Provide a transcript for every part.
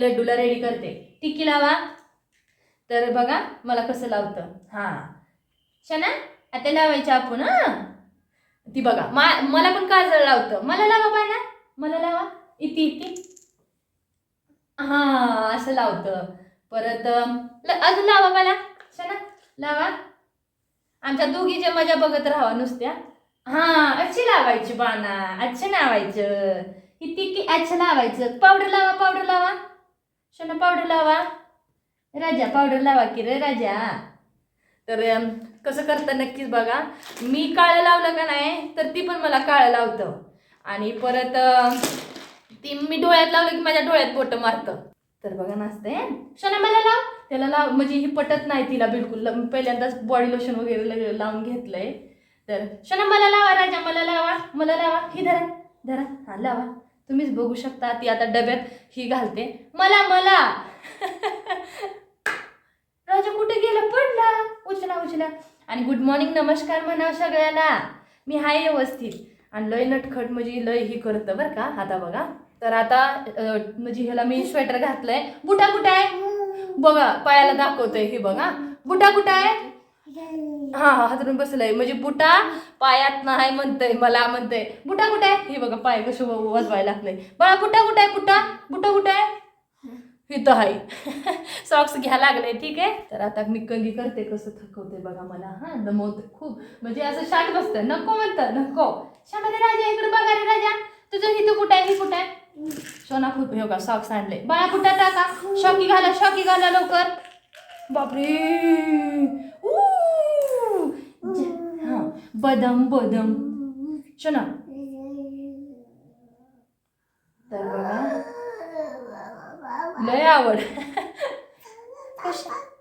लड्डूला ready करते. टिक्की लावा. तर बघा मला कसं लावतं. हां. शना आता लावायचं आपण हां? ती बघा मा मला पण काजळ लावतं. मला लावा बाय ना मला लावा. इती इती हां असं लावतं. परत ल- अजून लावा मला शना लावा. आमच्या दोघी जे मजा बघत राहावा नुसत्या. हां अच्छी लावायची बाना अच्छे लावायचं इती की अच्छा लावायचं. पावडर लावा पावडर लावा. शना पावडर लावा. राजा पावडर लावा की रे राजा. तर कसं करतं नक्कीच बघा. मी काळं लावलं का नाही तर ती पण मला काळं लावतं. आणि परत ती मी डोळ्यात लावलं की माझ्या डोळ्यात बोटं मारतं. तर बघा नाचते शना मला लाव. त्याला लाव म्हणजे ही पटत नाही तिला बिलकुल. पहिल्यांदाच बॉडी लोशन वगैरे लावून घेतलंय. तर शना मला लावा राजा मला लावा. मला लावा. ही धरा धरा. हा लावा. तुम्हीच बघू शकता ती आता डब्यात ही घालते. मला मला! राजा कुठे गेला? पडला. उचला उचला. आणि गुड मॉर्निंग नमस्कार म्हणा सगळ्याला. मी हाय व्यवस्थित. आणि लय नटखट म्हणजे लय ही करतं बरं का आता बघा. तर आता म्हणजे ह्याला मी स्वेटर घातलंय. बुटा कुठं आहे? बघा पायाला दाखवतोय हे बघा. बुटा कुठं आहे? हा हातून हातरून बसलंय. म्हणजे बुटा पायात नाही म्हणतय मला म्हणतंय. बुटा कुठे आहे? हे बघा पाय कसं वाजवायला लागलंय. बाळा बुटा कुठे आहे? बुटा बुटा कुठे आहे? इथं आहे. सॉक्स घ्या लागले ठीक आहे? तर आता मी कंगी करते कसं थकवते बघा मला. हा दमवते खूप. म्हणजे असं शांत बसतं नको म्हणतं नको. शामध्ये राजा इकडे बघा रे राजा. तुझं हिथं कुठं आहे? ही कुठं आहे? सोना खूप हे बघा सॉक्स आणले बाळा कुठं टाका शॉकी घाला शॉकी घाला लवकर. बापरे. ऊ! बदम बदम. शोना. तर बघा. लय आवड.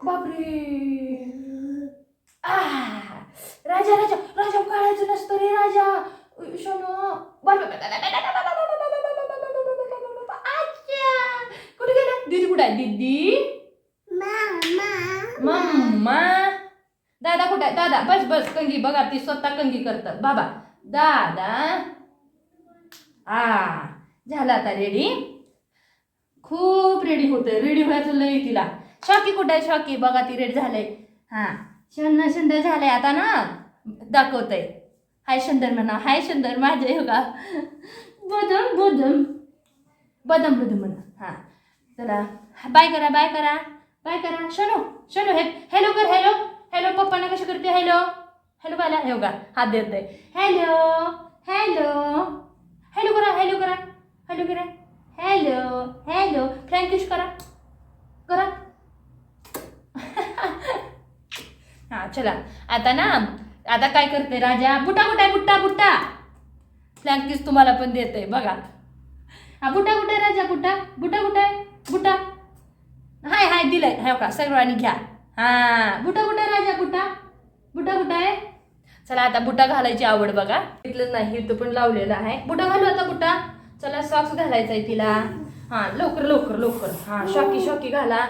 बापरे! राजा राजा. राजा काढायचं नसतं रे राजा. शोनो. कुठे गेला? दीदी कुठे आहे. दीदी? मम्मा दादा कुठे दादा बस बस कंगी बघा ती स्वतः कंगी करतात. बाबा दादा. आ झाला आता रेडी खूप रेडी होते रेडी व्हायचं लय तिला. शॉकी कुठे आहे? शॉकी बघा ती रेडी झालंय. हां. शंद शंद झालंय आता ना? दाखवतंय. हाय शंदर म्हणा. हाय शंदर माझे योगा बदम बदम. बदम बदम म्हणा. हां. चला. बाय करा बाय करा. बाय करा. शनो शनो हे हॅलो कर हॅलो हॅलो पप्पांना कशी करते? हॅलो हॅलो बायला हे बघा हात देतोय हॅलो हॅलो हॅलो करा हॅलो करा. हॅलो करा. हॅलो हॅलो फ्रँकिश करा. करा. हां चला. आता ना आता काय करते राजा? बुटा बुटा बुट्टा बुट्टा फ्लँकिस तुम्हाला पण देते बघा. हा बुटा कुठे आहे राजा बुटा. बुटा कुठे बुटा. हाय हाय दिलंय. हाय का सर्वांनी घ्या. हा बुटा कुठं आहे राजा बुटा? बुटा कुठं आहे? चला आता बुटा घालायची आवड बघा. तिथलं नाही तो पण लावलेला आहे. बुटा घालू आता बुटा? चला सॉक्स घालायचा आहे तिला. हा लवकर लवकर लवकर. हां शॉकी शॉकी घाला.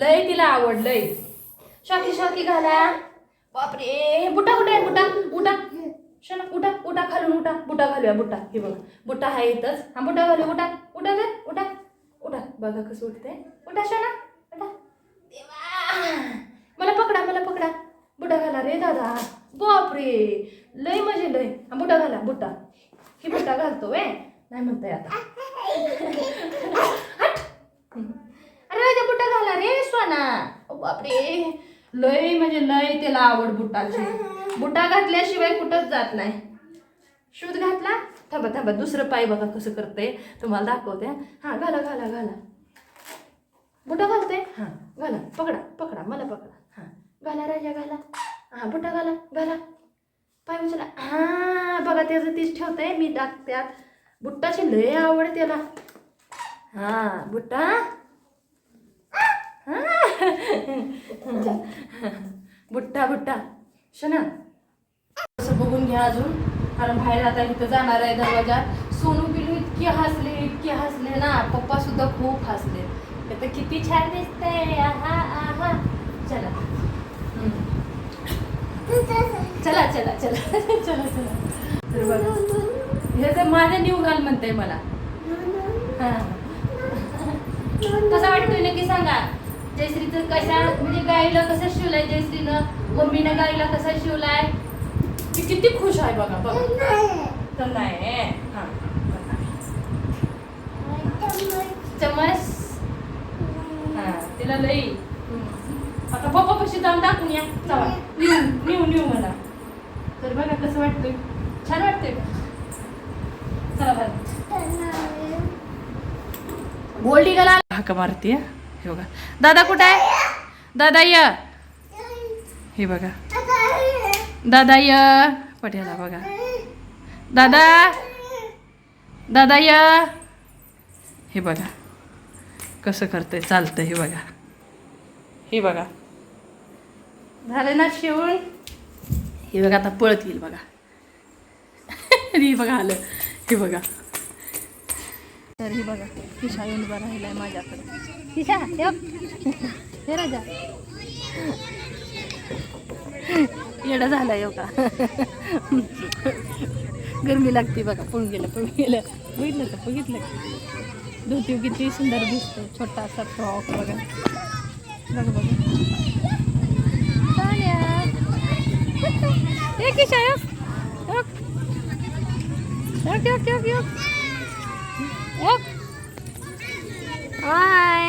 लय तिला आवड लय. शॉकी शॉकी घाला. बापरे बुटा कुठे आहे बुटा? उठा. शना उठा उठा खालून उठा. बुटा घालूया बुटा. हे बघा बुटा आहे इथंच. हा बुटा घालू उठा. उठा ग उठा. उठा. बघा कसं उठते उठा शना पकडा मला पकडा. बुटा घाला रे दादा. बापरे. लय म्हणजे लय हा बुटा घाला बुटा. ही बुटा घालतो वे नाही म्हणताय आता. अरे माझ्या बुटा घाला रे स्वाना. बापरे. लय म्हणजे लय त्याला आवड बुटाची. बुटा घातल्याशिवाय कुठंच जात नाही. शूज घातला? थांबा थांबा. दुसरं पाय बघा कसं करते तुम्हाला दाखवते हा. घाला घाला घाला. बुटा घालते हां घाला. पकडा पकडा. मला पकडा. घाला राजा घाला. हा बुटा घाला घाला. पाय उचला. हा बघा त्याचं तीच ठेवते मी टाक त्यात बुट्टाची लय आवड त्याला. हा बुट्टा. बुट्टा बुट्टा. शना. असं बघून घ्या अजून. कारण बाहेर आता इथं जाणार आहे दरवाजा. सोनू पिलू इतके हसले इतके हसले ना. पप्पा सुद्धा खूप हसले. तर किती छान दिसतंय. आहा आहा. चला. चला चला चला. चला चला. हे तर माझ्या न्यू घाल म्हणते मला. हा. कसा वाटतोय नक्की सांगा? जयश्रीचं कशा म्हणजे गाईला कसं शिवलाय जयश्रीनं? मम्मीनं गाईला कसा शिवलाय? ती किती खुश आहे बघा बघा. तर नाही हा. चमच हा तिला लई आता पप्पा कशी जाऊन टाकून या. चला. नेऊ नेऊ नेऊ मला. तर बघा कसं वाटतंय. छान वाटतंय चला बघा गोल्डी गला हाक मारती हे बघा. दादा कुठं आहे? दादा य. हे बघा. दादा य. पट्याला बघा. दादा. दादा य. हे बघा. कसं करतंय चालतंय हे बघा. हे बघा. झालं ना शिवून? हे बघा आता पळत येईल बघा. हे बघा आलं. हे बघा. तर हे बघा किशा येऊन उभा राहिलाय माझ्याकडे. किशा हे. हे राजा. येडा झाला येऊ का? गरमी लागते बघा पळून गेलं पळून गेलं बघितलं का? बघितलं का? धोती किती सुंदर दिसतो छोटासा फ्रॉक बघा. बघा बघा. ए किशा यक. यक. यक, यक, यक, यक. यक. हाय।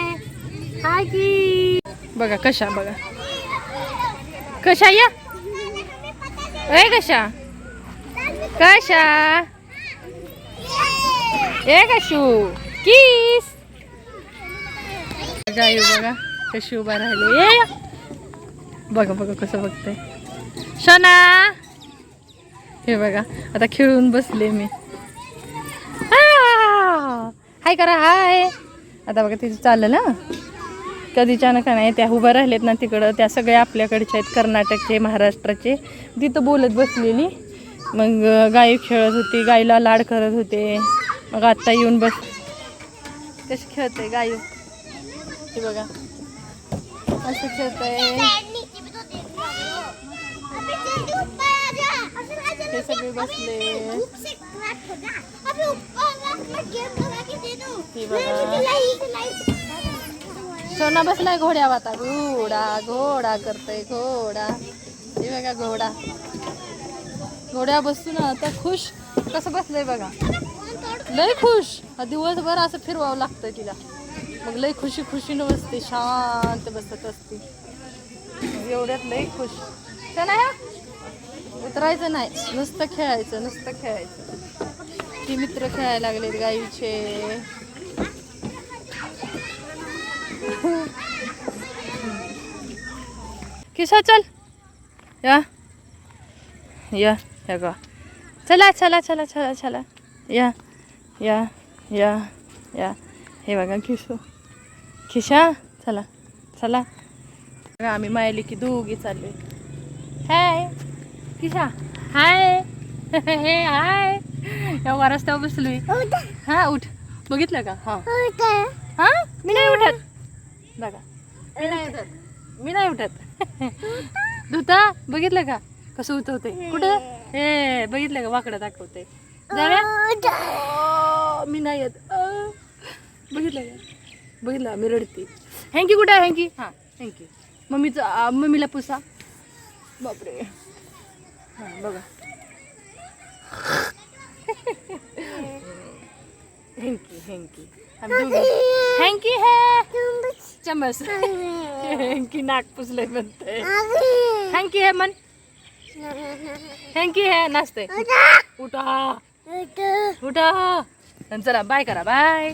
हाय की। बघा कशा बघा। कशा या? ए कशा? कशा? ए कशू? किस? गायू बघा कशी उभा राहिले. ए बघा बघा कसं बघते. शना! हे बघा आता खेळून बसले मी. हाय करा हाय. आता बघा तिथे चाललं ना. कधी अचानक नाही त्या उभ्या राहिलेत ना तिकडं त्या सगळ्या आपल्याकडच्या आहेत कर्नाटकचे महाराष्ट्राचे. तिथं बोलत बसलेली. मग गाय खेळत होती गाईला लाड करत होते. मग आत्ता येऊन बस कशी खेळते गायू हे बघा. असं खेळतंय. हे सगळे बसले. सोना बसलाय घोड्यावर आता घोडा घोडा करतय घोडा. हे बघा घोडा. घोड्या बसतो ना आता खुश. कसं बसलंय बघा. लय खुश. हा दिवसभर असं फिरवावं लागतं तिला. मग लय खुशी खुशीनं बसते शांत बसत असते. एवढ्यात लय खुश. का नाही हा? उतरायचं नाही. नुसतं खेळायचं नुसतं खेळायचं. ती मित्र खेळायला लागलेत गाईचे. किसा चल. या. या या गा. चला चला चला चला चला. या या या या. हे बघा खिशू खिशा चला चला. आम्ही मायली की दोघी चाललोय. हाय. किशा? हाय. हे हाय. या रस्त्यावर बसलोय. हा उठ. बघितलं का? हा. हा? मी नाही उठत. बघा. मी नाही उठत. मी नाही उठत. धुता बघितलं का? कसं उठवते कुठं? हे बघितलं का? वाकडं दाखवते अं, मी नाही येत. बघितलं का? बघितलं मी रडते. हँकी कुठं आहे? हँकी? हां हँकी. मम्मीचं मम्मीला पुसा. बापरे. हां बघा. हँकी हँकी हँकी है. चमच हँकी नाक पुसलंय म्हणते हँकी है मन. हँकी है नाचते उठा. उठा. चला बाय करा बाय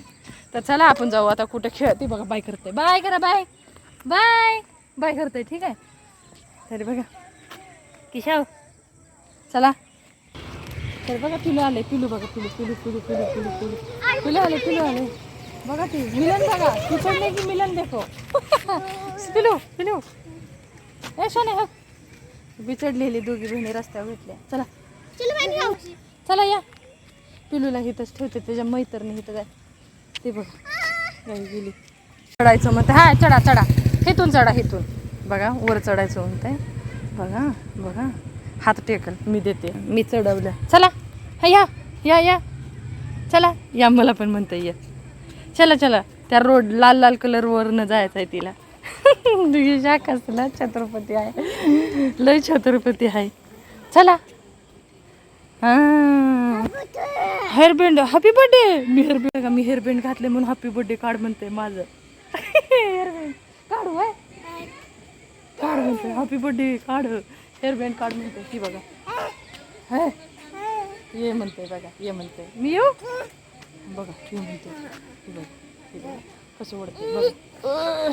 तर चला आपण जाऊ आता कुठे खेळते बघा बाय करते. बाय करा बाय बाय बाय करते ठीक आहे? तरी बघा. किशाव. चला. तर बघा पिलू आले पिलू बघा पिलू पिलू पिलू पिलू पिलू पिलू. पिलू आले पिलू आले. बघा ती मिलन बघा. तू चढले की मिलन देखो. पिलू पिलू. ए सोने हो. बिचडलेली दोघी बहिणी रस्त्यावर भेटल्या चला. चला या. पिलूला इथंच ठेवते त्याच्या मैत्रिणी इथं जाय. ते बघा. गेली. चढायचं म्हणते. हा चढा चढा. हेतून चढा हेतून बघा वर चढायचं म्हणते. बघा बघा. हात टेकल मी देते. मी चढवलं. चला हा या या या. चला या मला पण म्हणता या. चला चला. त्या रोड लाल लाल कलर वरनं जायचं आहे तिला. तुझी शाखा ना छत्रपती आहे. लय छत्रपती आहे. चला. हेअरबँड हॅपी बर्थडे मी हेअरबँड का मी हेअरबँड घातले म्हणून हॅपी बर्थडे काढ म्हणते माझं. हेअरबँड काढू आहे काढ म्हणते हॅपी बर्थडे काढ हेअरबँड काढ म्हणते की बघा. है? ये म्हणते बघा ये म्हणते. मी येऊ? बघा ये म्हणते. बघा ही बघा. कसं ओढते बघा.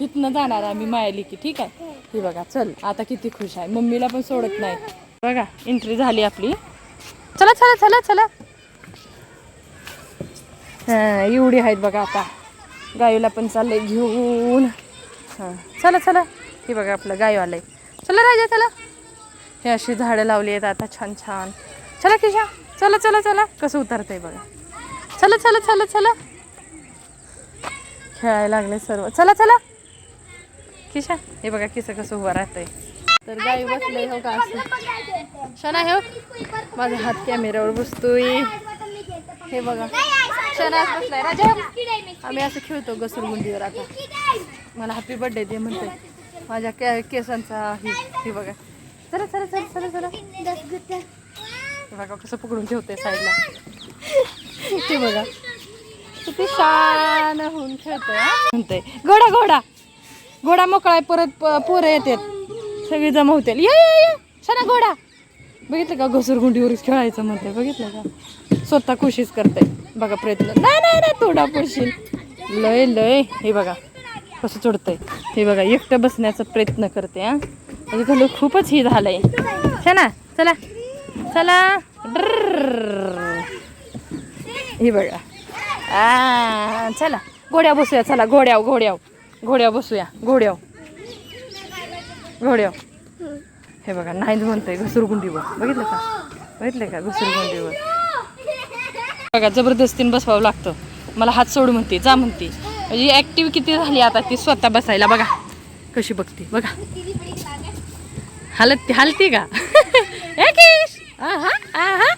इथनं जाणार आम्ही मायाली की ठीक आहे? ही बघा चल आता किती खुश आहे. मम्मीला पण सोडत नाही. बघा एंट्री झाली आपली. चला चला चला चला. एवढी आहेत बघा आता. गायूला पण चाललंय घेऊन. हां चला चला. हे बघा आपलं गायू आलंय चला राजा चला. हे अशी झाडं लावली आहेत आता छान छान. चला किशा चला चला चला. कसं उतरतंय बघा. चला चला चला चला. खेळायला लागले सर्व. चला चला. किशा हे बघा किसं कसं उभं राहतंय. तर गाई बसले हो का असं? शना हे हो. माझा हात कॅमेऱ्यावर बसतोय. हे बघा. शनाच बसलाय. राजा आम्ही असं खेळतो घसरगुंडीवर आता. मला हॅपी बर्थडे दे म्हणते माझ्या के केसांचा हे हे बघा. चला चला चला चला चला. हे बघा कसं पकडून ठेवते साईडला. ते बघा. किती शान होऊन खेळतोय म्हणते घोडा घोडा. घोडा मोकळा आहे, परत प- पोरं येतात. सगळी जमा होतील. ये ये घोडा. बघितलं का घसरगुंडीवरच खेळायचं म्हणते बघितलं का? स्वतः कोशिश करते बघा प्रयत्न. नाही नाही नाही तोडा पडशील लय लय. हे बघा. कसं चढतंय? हे बघा एकटं बसण्याचा प्रयत्न करते हा. म्हणजे झालं खूपच हे झालंय. शना चला चला हे बघा आ, चला. घोड्या बसूया चला घोड्याव घोड्याव घोड्याव बसूया घोड्याव घोड्याव हे बघा नाहीच म्हणतंय घसरगुंडीवर बघितलं का बघितलं का घसरगुंडीवर बघा जबरदस्तीने बसवावं लागतं मला हात सोड म्हणते जा म्हणते म्हणजे ॲक्टिव्ह किती झाली आता ती स्वतः बसायला? बघा. कशी बघते बघा. हलत हलती का? ए आहा आहा.